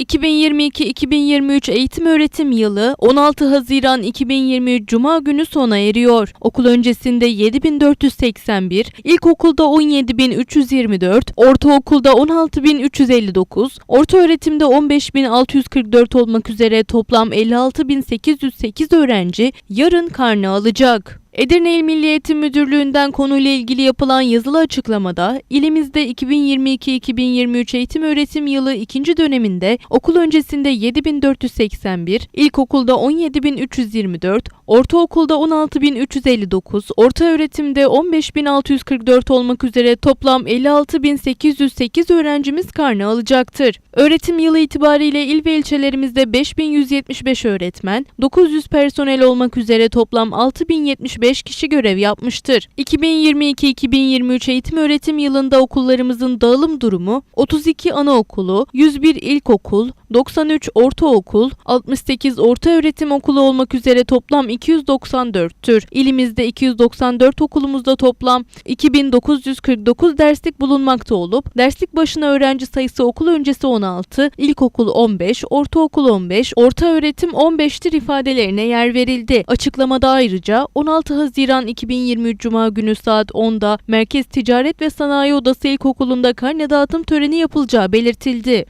2022-2023 eğitim öğretim yılı 16 Haziran 2023 Cuma günü sona eriyor. Okul öncesinde 7481, ilkokulda 17324, ortaokulda 16359, orta öğretimde 15644 olmak üzere toplam 56808 öğrenci yarın karne alacak. Edirne İl Milli Eğitim Müdürlüğü'nden konuyla ilgili yapılan yazılı açıklamada ilimizde 2022-2023 eğitim öğretim yılı ikinci döneminde okul öncesinde 7481, ilkokulda 17324, ortaokulda 16359, orta öğretimde 15644 olmak üzere toplam 56808 öğrencimiz karne alacaktır. Öğretim yılı itibariyle il ve ilçelerimizde 5175 öğretmen, 900 personel olmak üzere toplam 6075 kişi görev yapmıştır. 2022-2023 eğitim öğretim yılında okullarımızın dağılım durumu 32 anaokulu, 101 ilkokul, 93 ortaokul, 68 orta öğretim okulu olmak üzere toplam 294'tür. İlimizde 294 okulumuzda toplam 2949 derslik bulunmakta olup derslik başına öğrenci sayısı okul öncesi 16, ilkokul 15, ortaokul 15, orta öğretim 15'tir ifadelerine yer verildi. Açıklamada ayrıca 16 Haziran 2023 Cuma günü saat 10'da Merkez Ticaret ve Sanayi Odası İlkokulu'nda karne dağıtım töreni yapılacağı belirtildi.